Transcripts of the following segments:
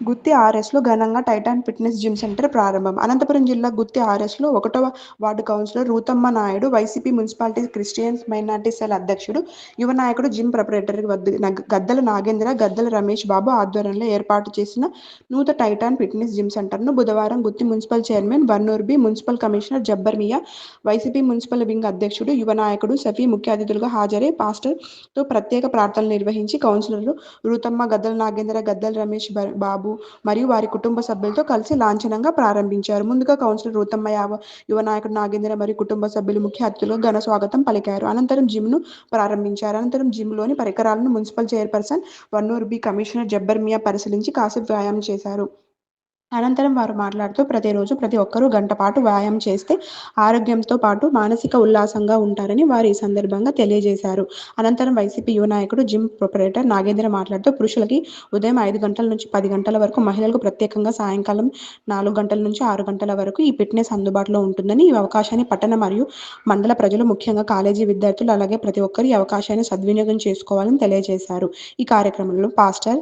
గుత్తి ఆర్ఎస్లో ఘనంగా Titan fitness gym centre ప్రారంభం. అనంతపురం జిల్లా గుత్తి ఆర్ఎస్లో ఒకటవ ward councillor Ruthamma Naidu YCP municipality Christians minority cell అధ్యక్షుడు యువ నాయకుడు జిమ్ ప్రొపరేటర్ గద్దల నాగేంద్ర గద్దల రమేష్ బాబు ఆధ్వర్యంలో ఏర్పాటు చేసిన నూతన టైటాన్ ఫిట్నెస్ జిమ్ సెంటర్ను బుధవారం Gutti municipal chairman Bannur B municipal commissioner Jabbar Miya YCP municipal wing అధ్యక్షుడు యువ నాయకుడు సఫీ ముఖ్య అతిథులుగా హాజరై పాస్టర్తో ప్రత్యేక ప్రార్థనలు నిర్వహించి కౌన్సిలర్లు రూతమ్మ గద్దల నాగేంద్ర గద్దల రమేష్ బాబు బాబు మరియు వారి కుటుంబ సభ్యులతో కలిసి లాంఛనంగా ప్రారంభించారు. ముందుగా కౌన్సిలర్ రూతమ్మ యావ యువ నాయకుడు నాగేంద్ర మరియు కుటుంబ సభ్యులు ముఖ్య అతిథులు ఘన స్వాగతం పలికారు. అనంతరం జిమ్ను ప్రారంభించారు. అనంతరం జిమ్లోని పరికరాలను municipal chairperson Vannuru B commissioner Jabbar Miya పరిశీలించి కాసేపు వ్యాయామం చేశారు. అనంతరం వారు మాట్లాడుతూ ప్రతిరోజు ప్రతి ఒక్కరూ గంట పాటు వ్యాయామం చేస్తే ఆరోగ్యంతో పాటు మానసిక ఉల్లాసంగా ఉంటారని వారు ఈ సందర్భంగా తెలియజేశారు. అనంతరం వైసీపీ యువ నాయకుడు జిమ్ ప్రొపరేటర్ నాగేంద్ర మాట్లాడుతూ పురుషులకి ఉదయం ఐదు గంటల నుంచి పది గంటల వరకు మహిళలకు ప్రత్యేకంగా సాయంకాలం నాలుగు గంటల నుంచి ఆరు గంటల వరకు ఈ ఫిట్నెస్ అందుబాటులో ఉంటుందని ఈ అవకాశాన్ని పట్టణ మరియు మండల ప్రజలు ముఖ్యంగా కాలేజీ విద్యార్థులు అలాగే ప్రతి ఒక్కరు ఈ అవకాశాన్ని సద్వినియోగం చేసుకోవాలని తెలియజేశారు. ఈ కార్యక్రమంలో పాస్టర్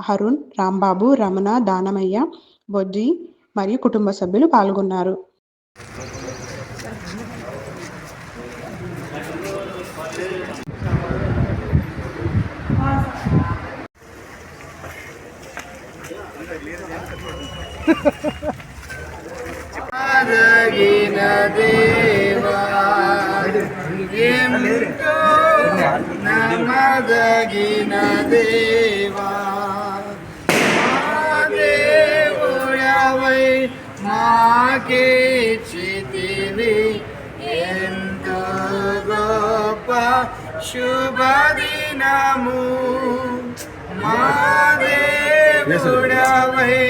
హరుణ్ రాంబాబు రమణ దానమయ్య బొజ్జి మరియు కుటుంబ సభ్యులు పాల్గొన్నారు. దేవా నమదగిన దేవా మాకే చితివి ఎంతో గొప్ప శుభదినము మా దేవుడవై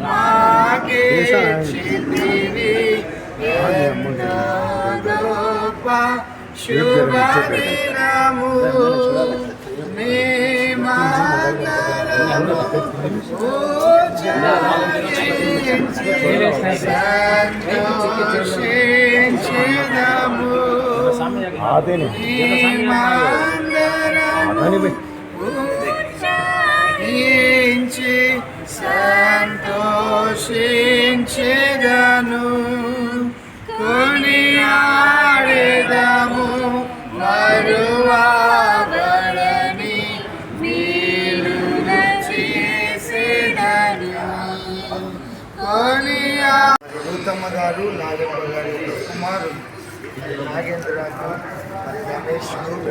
మాకే చితివి ఎంతో గొప్ప శుభదినము మేమందరము పూజించి సంతోషించుదాము మేమందరము పూజించి సీతమ్మ గారు నాగమ్మ గారి యొక్క కుమారుడు నాగేంద్ర మరి రమేష్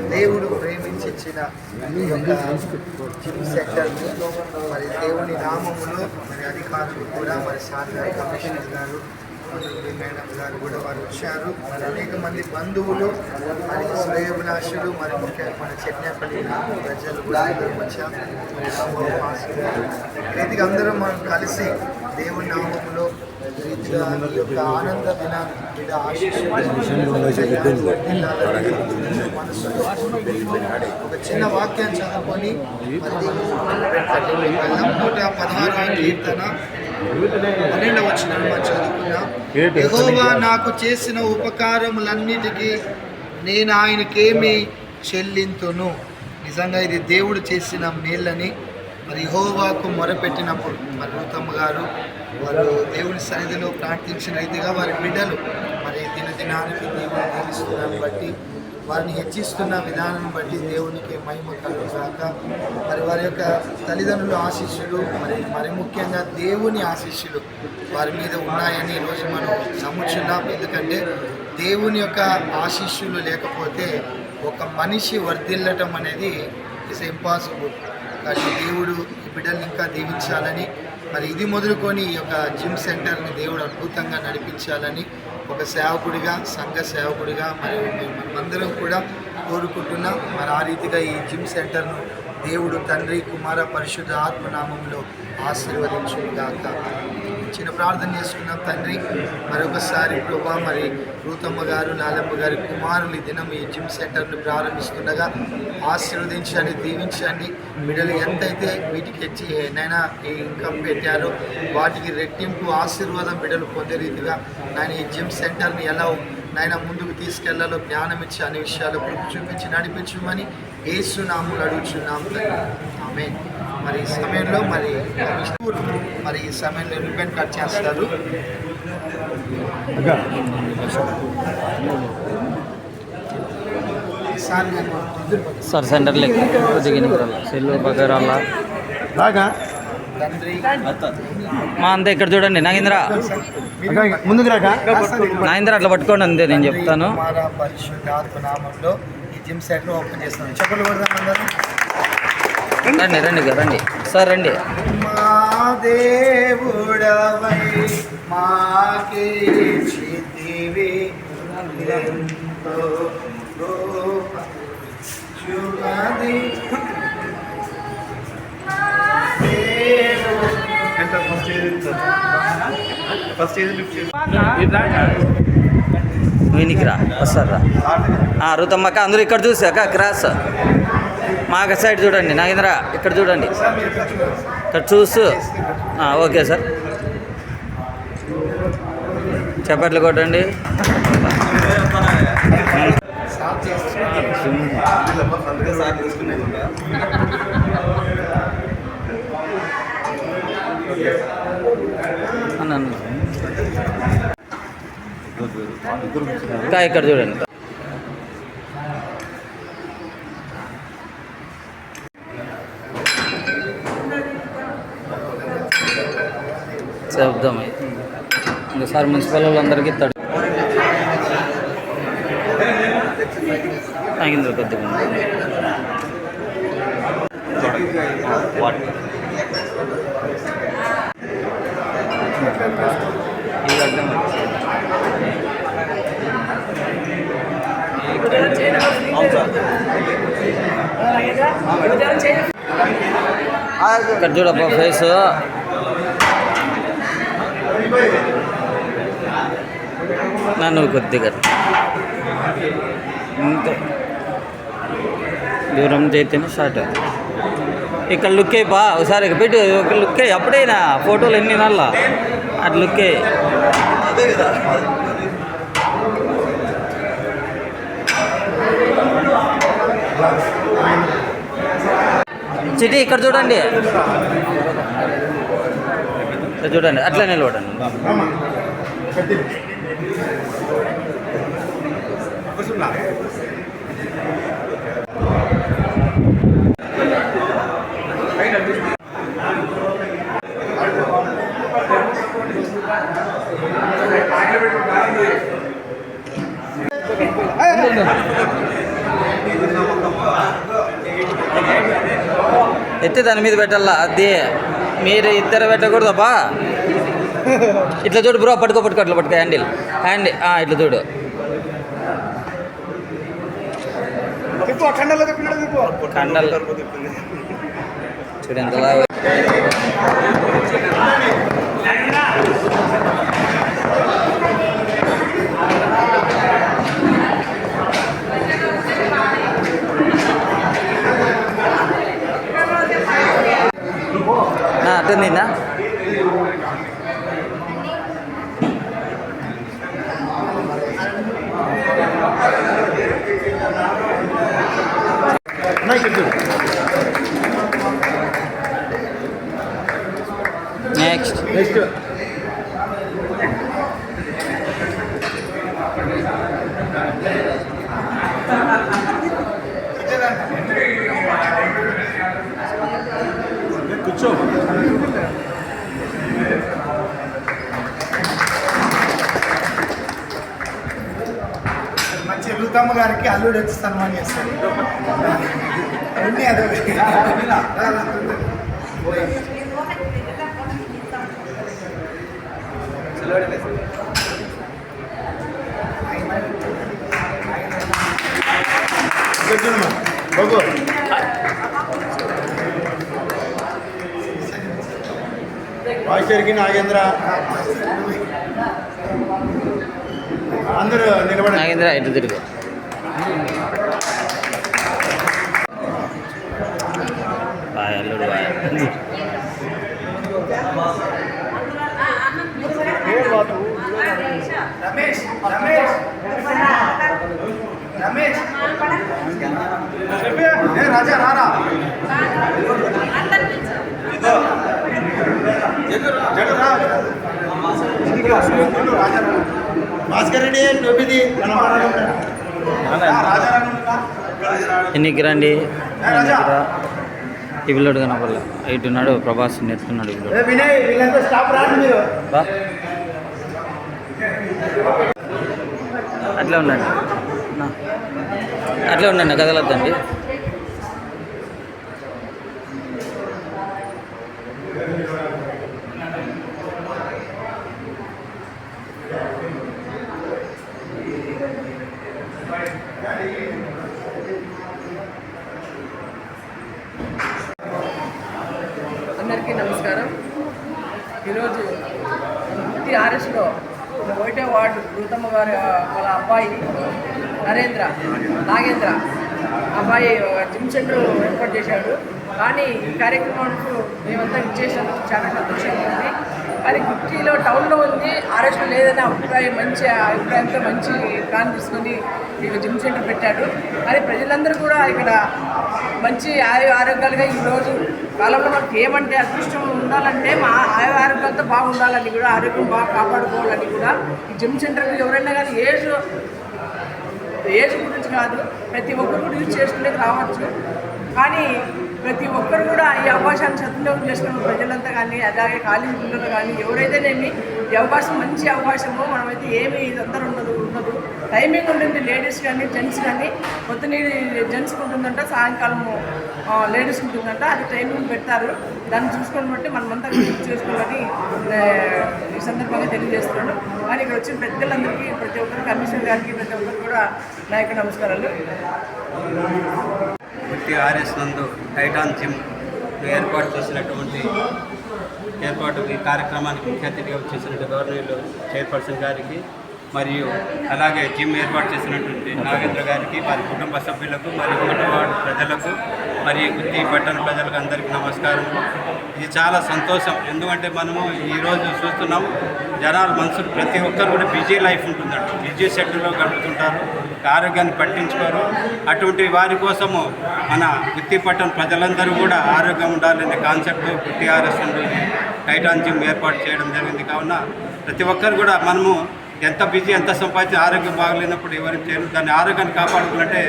దేవుడు ప్రేమించి ఇచ్చిన ఈ యొక్క జిమ్ సెంటర్ మరి దేవుని నామములు మరి అధికారులు కూడా మరి సార్ కమిషనర్ గారు మేడం గారు కూడా వారు వచ్చారు. మరి అనేక మంది బంధువులు మరి శ్రేయభిలాషులు మరి ముఖ్య మన చెట్నేపల్లి ప్రజలు కూడా వచ్చారు. అందరం మనం కలిసి దేవుని నామములు ఈ రీతిగా ఈ ఒక చిన్న వాక్యం చదువుకొని మరి వెళ్ళాం. నూట పదహారవ కీర్తన పన్నెండవ వచ్చిన చదువుకున్నాం యెహోవా నాకు చేసిన ఉపకారములన్నిటికీ నేను ఆయనకేమి చెల్లింతును నిజంగా ఇది దేవుడు చేసిన మేళ్ళని మరి హోవాకు మొరపెట్టినప్పుడు మరి రూతమ్మ గారు వారు దేవుని సన్నిధిలో ప్రార్థించిన రీతిగా వారి బిడ్డలు మరి దినదినానికి దేవుని తెలుస్తున్నాన్ని బట్టి వారిని హెచ్చిస్తున్న విధానం బట్టి దేవునికి మహిమ కలుగుగాక. మరి వారి యొక్క తల్లిదండ్రుల ఆశీస్సులు మరి మరి ముఖ్యంగా దేవుని ఆశీస్సులు వారి మీద ఉన్నాయని ఈరోజు మనం నమ్ముచున్నాం. ఎందుకంటే దేవుని యొక్క ఆశీస్సులు లేకపోతే ఒక మనిషి వర్ధిల్లటం అనేది ఇట్స్ ఇంపాసిబుల్ కానీ దేవుడు ఈ బిడ్డల్ని ఇంకా దీవించాలని మరి ఇది మొదలుకొని ఈ యొక్క జిమ్ సెంటర్ని దేవుడు అద్భుతంగా నడిపించాలని ఒక సేవకుడిగా సంఘ సేవకుడిగా మరి మనమందరం కూడా కోరుకుంటున్నాం. మరి ఆ రీతిగా ఈ జిమ్ సెంటర్ను దేవుడు తండ్రి కుమార పరిశుద్ధ ఆత్మనామంలో ఆశీర్వదించుగాక చిన్న ప్రార్థన చేసుకున్నాం తండ్రి. మరొకసారి ప్రభా మరి రూతమ్మ గారు నాలమ్మ గారి కుమారులు దినం ఈ జిమ్ సెంటర్ను ప్రారంభిస్తుండగా ఆశీర్వదించండి దీవించండి బిడ్డలు ఎంతైతే వీటికి హెచ్చి నైనా ఈ ఇన్కమ్ పెట్టారో వాటికి రెట్టింపు ఆశీర్వాదం బిడ్డలు పొందే రీతిగా నేను ఈ జిమ్ సెంటర్ని ఎలా నాయన ముందుకు తీసుకెళ్ళాలో జ్ఞానం ఇచ్చి అనే విషయాలు చూపించి నడిపించమని ఏసునాములు అడుగుచున్నాము అడుగుచున్నాం ఆమె మరి ఈ సమయంలో మరి మరి ఈ సమయంలో రిబన్ కట్ చేస్తారు. ఈసారి నేను ఎదురు ಸರ್ ಸೆಂಟರ್ಲಿ దిగిన సెల్లు బగరాల తండ్రి మా అంతే ఇక్కడ చూడండి నాగేంద్ర ముందుకు రాక నాగేంద్ర అట్లా పట్టుకోండి అంతే నేను చెప్తాను కుమార పరిశుద్ధాత్మ నామంలో ఈ జిమ్ సెంటర్ ఓపెన్ చేస్తాను చెప్పలు కొడదాం అందరూ రండి రండి ఇక రండి సార్ రండి మా దేవుడవై మాకే వీనికి రా వస్తారు రా రుతమ్మక్క అందరూ ఇక్కడ చూసాక క్రాస్ మాకు సైడ్ చూడండి నాగేంద్ర ఇక్కడ చూడండి. ఇక్కడ చూసు. Okay sir. చప్పట్లు కొట్టండి. ఇంకా ఇక్కడ చూడండి శబ్దం ఇంకోసారి మున్సిపల్ వాళ్ళందరికీ ఇస్తాడు ఆగింది కొద్దిగా ఉంది. ఇక్కడ చూడబ్బా ఫేస్ నన్ను కొద్దిగా అంతే దూరం చేస్తేనే స్టార్ట్ ఇక్కడ లుక్ అయిపా ఒకసారి పెట్టు ఒక లుక్ అయ్యి అప్పుడైనా ఫోటోలు ఎన్ని నల్లా అటు లుక్ అయ్యి చిటి ఇక్కడ చూడండి. చూడండి అట్లా నిలబడండి. ఎత్తి దాని మీద పెట్టాలా? అది మీరు ఇద్దరు పెట్టకూడదబ్బా. ఇట్లా చూడు బ్రో పట్టుకో పట్టుకో అట్లా పట్టుకో హ్యాండిల్. హ్యాండిల్ ఇట్లా చూడు. కండల్. చూడు ఎంత లావు. ఆ, అట్టుందిందా నెక్స్ట్ నెక్స్ట్ కూర్చో మంచి రుతమ్మ గారికి అల్లుడు వచ్చి సన్మానం చేస్తాను అన్నీ అదే. బాబు వాయిచరికి నాగేంద్ర. అందరూ నిలబడి నాగేంద్ర ఇటు తిరుగు? రమేష్ రమేష్ ఏ రాజా రారా. భాస్కర్ రెడ్డి రాజారావు ఎన్నికి రండి. ఈ పిల్లడు కనపడలే. ఇటు ఉన్నాడు ప్రభాస్ నెత్తున్నాడు బా. అట్లా ఉండండి. అట్లా ఉండండి కదలొద్దండి అందరికీ నమస్కారం ఈరోజు గుత్తి ఆర్ఎస్లో ఒకటే వార్డు గౌతమ్మ గారి వాళ్ళ అబ్బాయి నరేంద్ర నాగేంద్ర. అబ్బాయి జిమ్ సెంటర్ ఏర్పాటు చేశాడు. కానీ ఈ కార్యక్రమానికి మేమంతా ఇచ్చేసినందుకు చాలా సంతోషంగా ఉంది. అది గుత్తిలో టౌన్లో ఉంది ఆర్ఎస్లో లేదనే అభిప్రాయం మంచి అభిప్రాయంతో మంచి ప్లాన్ తీసుకొని ఇక జిమ్ సెంటర్ పెట్టాడు. కానీ ప్రజలందరూ కూడా ఇక్కడ మంచి ఆయు ఆరోగ్యాలుగా ఈరోజు కాలంలో మనకి ఏమంటే అదృష్టం ఉండాలంటే మా ఆయా ఆరోగ్యాలతో బాగుండాలని కూడా ఆరోగ్యం బాగా కాపాడుకోవాలని కూడా ఈ జిమ్ సెంటర్కి ఎవరైనా కానీ ఏజ్ ఏజ్ గురించి కాదు ప్రతి ఒక్కరు కూడా యూజ్ చేసుకునేది రావచ్చు. కానీ ప్రతి ఒక్కరు కూడా ఈ అవకాశాన్ని సద్వినియోగం చేసుకున్న ప్రజలంతా కానీ అలాగే కాలేజీ పిల్లలు కానీ ఎవరైతేనేమి ఈ అవకాశం మంచి అవకాశము మనమైతే ఏమి ఇదంతా ఉండదు ఉండదు. టైమింగ్ ఉంటుంది లేడీస్ కానీ జెంట్స్ కానీ. పొద్దున జెంట్స్కి ఉంటుందంట సాయంకాలము లేడీస్ ఉంటుందంట అది టైమింగ్ పెడతారు. దాన్ని చూసుకొని బట్టి మనమంతా యూజ్ చేసుకోవాలని ఈ సందర్భంగా తెలియజేస్తున్నాను. కానీ ఇక్కడ వచ్చిన పెద్దలందరికీ ప్రతి ఒక్కరికి కమిషనర్ గారికి ప్రతి ఒక్కరికి కూడా నాయకు నమస్కారాలు. టీఆర్ఎస్ ఆర్ఎస్ నందు టైటాన్ జిమ్ ఏర్పాటు చేసినటువంటి ఏర్పాటు ఈ కార్యక్రమానికి ముఖ్య అతిథిగా వచ్చేసినటువంటి గవర్నర్లు చైర్పర్సన్ గారికి మరియు అలాగే జిమ్ ఏర్పాటు చేసినటువంటి నాగేంద్ర గారికి వారి కుటుంబ సభ్యులకు మరియు కుటుంబ వార్డు ప్రజలకు మరియు గుత్తి పట్టణ ప్రజలకు అందరికీ నమస్కారం. ఇది చాలా సంతోషం. ఎందుకంటే మనము ఈరోజు చూస్తున్నాం జనాలు మనుషులు ప్రతి ఒక్కరు కూడా బిజీ లైఫ్ ఉంటుందండి బిజీ షెడ్యూల్లో గడుపుతుంటారు ఆరోగ్యాన్ని పట్టించుకోరు. అటువంటి వారి కోసము మన గుత్తి పట్టణ ప్రజలందరూ కూడా ఆరోగ్యం ఉండాలనే concept Gutti RS Titan gym ఏర్పాటు చేయడం జరిగింది. కావున ప్రతి ఒక్కరు కూడా మనము ఎంత బిజీ ఎంత సంపాదించి ఆరోగ్యం బాగలేనప్పుడు ఎవరు చేయరు. దాన్ని ఆరోగ్యాన్ని కాపాడుకుంటే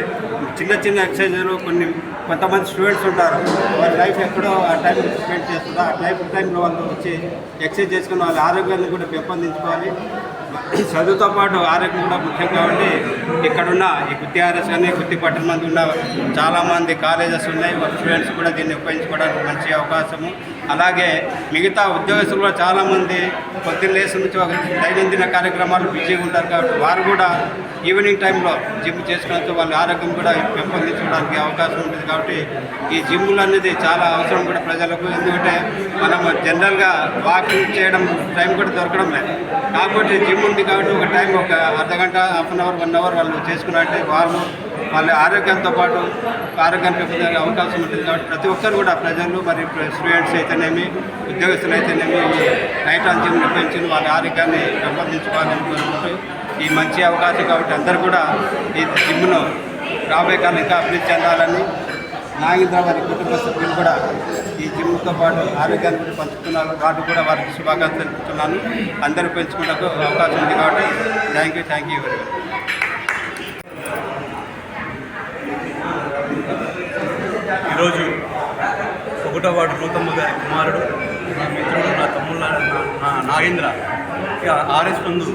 చిన్న చిన్న ఎక్సర్సైజులు కొన్ని కొంతమంది స్టూడెంట్స్ ఉంటారు. వాళ్ళ లైఫ్ ఎక్కడో ఆ టైం స్పెండ్ చేస్తున్నారు ఆ టైం టైంలో వాళ్ళు వచ్చి ఎక్సర్సైజ్ చేసుకుని వాళ్ళ ఆరోగ్యాన్ని కూడా పెంపొందించుకోవాలి. చదువుతో పాటు ఆరోగ్యం కూడా ముఖ్యం కాబట్టి ఇక్కడున్న ఈ గుత్తిఆర్ఎస్ కానీ గుత్తి పట్టణ మంది ఉన్న చాలామంది కాలేజెస్ ఉన్నాయి. వాళ్ళ స్టూడెంట్స్ కూడా దీన్ని ఉపయోగించుకోవడానికి మంచి అవకాశము. అలాగే మిగతా ఉద్యోగస్తులు కూడా చాలామంది పొద్దున్న లేచి నుంచి ఒక దైనందిన కార్యక్రమాలు బిజీగా ఉంటారు కాబట్టి వారు కూడా ఈవినింగ్ టైంలో జిమ్ చేసుకున్నందుకు వాళ్ళ ఆరోగ్యం కూడా పెంపొందించుకోవడానికి అవకాశం ఉంటుంది కాబట్టి ఈ జిమ్లు అనేది చాలా అవసరం కూడా ప్రజలకు. ఎందుకంటే మనం జనరల్గా వాకింగ్ చేయడం టైం కూడా దొరకడం లేదు. కాబట్టి జిమ్ ఉంది కాబట్టి ఒక టైం ఒక అర్ధ గంట half an hour one hour వాళ్ళు చేసుకున్నట్టే వాళ్ళు వాళ్ళ ఆరోగ్యంతో పాటు ఆరోగ్యాన్ని పెంపొందే అవకాశం ఉంటుంది కాబట్టి ప్రతి ఒక్కరు కూడా ప్రజలు మరియు స్టూడెంట్స్ అయితేనేమి ఉద్యోగస్తులు అయితేనేమి నైట్ ఆన్ జిమ్ నిర్వహించి వాళ్ళ ఆరోగ్యాన్ని పెంపొందించుకోవాలని కోరుకుంటూ ఈ మంచి అవకాశం కాబట్టి అందరూ కూడా ఈ జిమ్ను రాబోయే కాలం ఇంకా అభివృద్ధి చెందాలని నాగేంద్ర వారి కుటుంబ సభ్యులు కూడా ఈ జిమ్తో పాటు ఆరోగ్యాన్ని కూడా పంచుతున్నారు వాటి కూడా వారికి శుభాకాంక్షలు తెలుపుతున్నాను. అందరూ పెంచుకున్నకు అవకాశం ఉంది కాబట్టి thank you thank you very much. ఈరోజు ఒకటో వార్డు రూతమ్మ గారి కుమారుడు నా మిత్రుడు నా తమ్ముళ్ళ నా- నాగేంద్ర. ఆర్ఎస్ నందు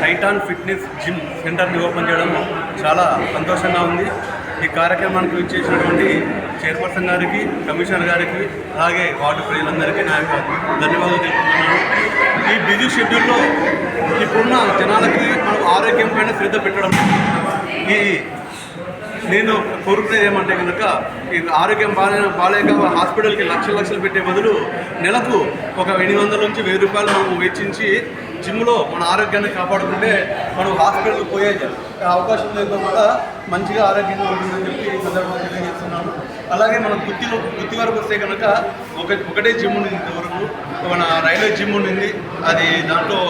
టైటాన్ ఫిట్నెస్ జిమ్ సెంటర్ని ఓపెన్ చేయడం చాలా సంతోషంగా ఉంది. ఈ కార్యక్రమానికి ఇచ్చేసినటువంటి చైర్పర్సన్ గారికి కమిషనర్ గారికి అలాగే వార్డు ప్రజలందరికీ నా యొక్క ధన్యవాదాలు తెలుపుతున్నాను. ఈ బిజీ షెడ్యూల్లో ఇప్పుడున్న జనాలకి మనం ఆరోగ్యం పైన శ్రద్ధ పెట్టడం. ఈ నేను కోరుకునేది ఏమంటే కనుక ఈ ఆరోగ్యం బాగా బాగాలేక హాస్పిటల్కి లక్షలు లక్షలు పెట్టే బదులు నెలకు ఒక ఎనిమిది వందల నుంచి వెయ్యి రూపాయలు మనం వెచ్చించి జిమ్లో మన ఆరోగ్యాన్ని కాపాడుకుంటే మనం హాస్పిటల్కి పోయే అవకాశం లేకుండా మంచిగా ఆరోగ్యంగా ఉంటుందని చెప్పి ఈ సందర్భంగా తెలియజేస్తున్నాను. అలాగే మనం గుత్తిలో గుత్తి వరకు వస్తే కనుక ఒక ఒకటే జిమ్ ఉంది ఇంతవరకు. మన రైల్వే జిమ్ ఉండింది. అది దాంట్లో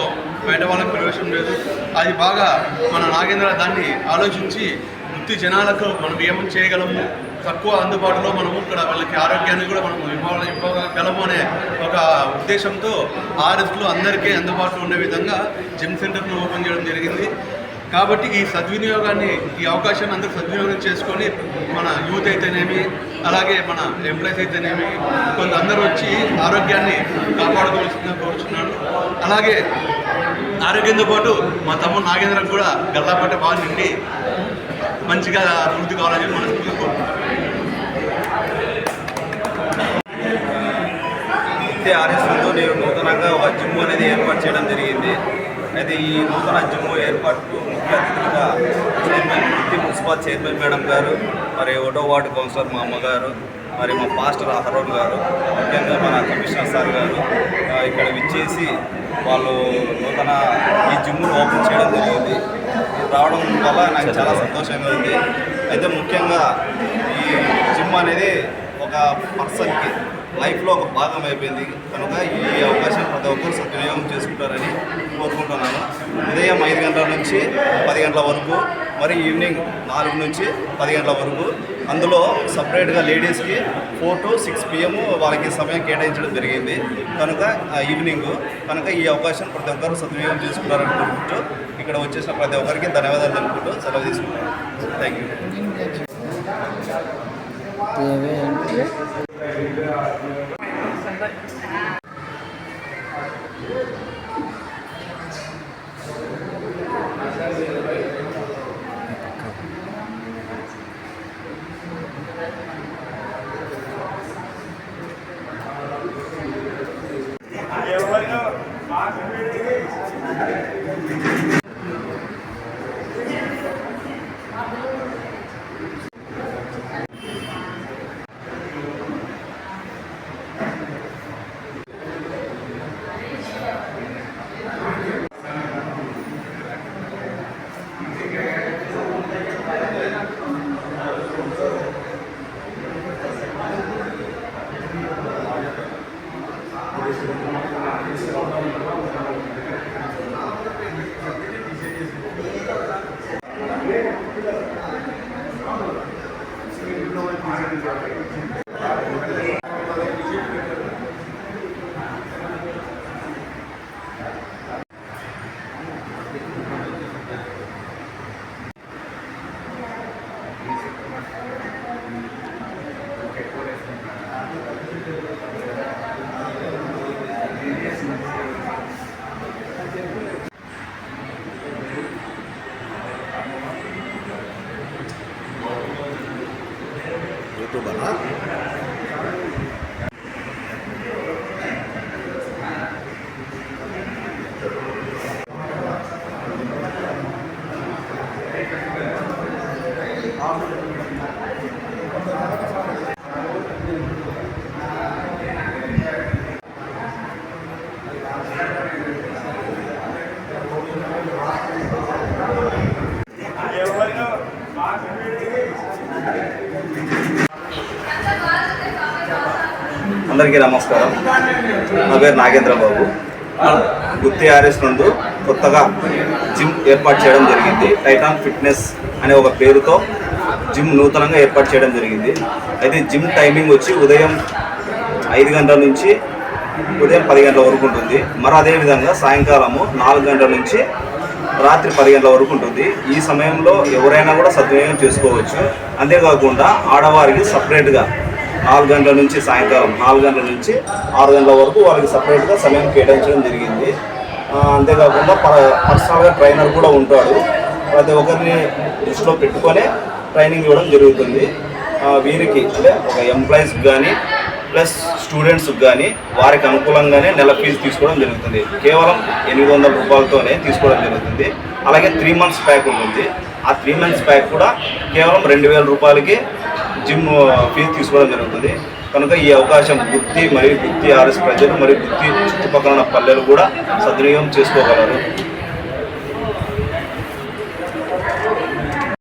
బయట వాళ్ళకి ప్రవేశం లేదు. అది బాగా మన నాగేంద్ర దాన్ని ఆలోచించి గుర్తి జనాలకు మనం ఏమని చేయగలము? తక్కువ అందుబాటులో మనము ఇక్కడ వాళ్ళకి ఆరోగ్యాన్ని కూడా మనం ఇవ్వ ఇవ్వగలము అనే ఒక ఉద్దేశంతో ఆర్ఎస్లో అందరికీ అందుబాటులో ఉండే విధంగా జిమ్ సెంటర్ను ఓపెన్ చేయడం జరిగింది. కాబట్టి ఈ సద్వినియోగాన్ని ఈ అవకాశాన్ని అందరూ సద్వినియోగం చేసుకొని మన యూత్ అయితేనేమి అలాగే మన ఎంప్లాయీస్ అయితేనేమి కొందరు వచ్చి ఆరోగ్యాన్ని కాపాడుకోవాల్సిందిగా కోరుచున్నాను. అలాగే ఆరోగ్యంతో పాటు మా తమ్ముడు నాగేంద్రకు కూడా గల్లాపట్ట బాగా నిండి మంచిగా అభివృద్ధి కావాలని చెప్పి మనస్ఫూర్తిగా కోరుకుంటున్నాను. ఆర్ఎస్లో నేను నూతనంగా ఒక జిమ్ అనేది ఏర్పాటు చేయడం జరిగింది. అయితే ఈ నూతన జిమ్ ఏర్పాటుకు ముఖ్య అతిథులుగా చైర్మన్ నిత్య మున్సిపల్ చైర్మన్ మేడం గారు మరి ఒకటో వార్డు కౌన్సిలర్ మా అమ్మగారు మరి మా పాస్టర్ అహరోన్ గారు ముఖ్యంగా మన కమిషనర్ సార్ గారు ఇక్కడ విచ్చేసి వాళ్ళు నూతన ఈ జిమ్ను ఓపెన్ చేయడం జరిగింది. రావడం వల్ల నాకు చాలా సంతోషంగా ఉంది. అయితే ముఖ్యంగా ఈ జిమ్ అనేది ఒక పర్సన్కి లైఫ్లో ఒక భాగం అయిపోయింది. కనుక ఈ అవకాశం ప్రతి ఒక్కరు సద్వినియోగం చేసుకుంటారని కోరుకుంటున్నాను. ఉదయం ఐదు గంటల నుంచి పది గంటల వరకు మరి ఈవినింగ్ నాలుగు నుంచి పది గంటల వరకు. అందులో సపరేట్గా లేడీస్కి ఫోర్ టు సిక్స్ పిఎం వాళ్ళకి సమయం కేటాయించడం జరిగింది. కనుక ఆ ఈవినింగ్ కనుక ఈ అవకాశం ప్రతి ఒక్కరు సద్వినియోగం చేసుకుంటారని కోరుకుంటూ ఇక్కడ వచ్చేసిన ప్రతి ఒక్కరికి ధన్యవాదాలు తెలుపుకుంటూ సెలవు తీసుకుంటాను థ్యాంక్ యూ. అందరికీ నమస్కారం. నా పేరు నాగేంద్ర బాబు. గుత్తి ఆర్ఎస్ నందు కొత్తగా జిమ్ ఏర్పాటు చేయడం జరిగింది. టైటాన్ ఫిట్నెస్ అనే ఒక పేరుతో జిమ్ నూతనంగా ఏర్పాటు చేయడం జరిగింది. అయితే జిమ్ టైమింగ్ వచ్చి ఉదయం ఐదు గంటల నుంచి ఉదయం పది గంటల వరకు ఉంటుంది. మరి అదేవిధంగా సాయంకాలము నాలుగు గంటల నుంచి రాత్రి పది గంటల వరకు ఉంటుంది. ఈ సమయంలో ఎవరైనా కూడా సద్వినియోగం చేసుకోవచ్చు. అంతేకాకుండా ఆడవారికి సపరేట్గా నాలుగు గంటల నుంచి సాయంకాలం నాలుగు గంటల నుంచి ఆరు గంటల వరకు వారికి సపరేట్గా సమయం కేటాయించడం జరిగింది. అంతేకాకుండా ప- పర్సనల్గా ట్రైనర్ కూడా ఉంటాడు. ప్రతి ఒక్కరిని దృష్టిలో పెట్టుకొని ట్రైనింగ్ ఇవ్వడం జరుగుతుంది. వీరికి అంటే ఒక ఎంప్లాయీస్కి కానీ ప్లస్ స్టూడెంట్స్కి కానీ వారికి అనుకూలంగానే నెల ఫీజు తీసుకోవడం జరుగుతుంది. కేవలం ఎనిమిది వందల రూపాయలతోనే తీసుకోవడం జరుగుతుంది. అలాగే త్రీ మంత్స్ ప్యాక్ ఉంటుంది. ఆ త్రీ మంత్స్ ప్యాక్ కూడా కేవలం రెండు వేల రూపాయలకి జిమ్ ఫీజు తీసుకోవడం జరుగుతుంది. కనుక ఈ అవకాశం గుత్తి మరియు గుత్తి ఆర్ఎస్ ప్రజలు మరియు గుత్తి చుట్టుపక్కల ఉన్న పల్లెలు కూడా సద్వినియోగం చేసుకోగలరు.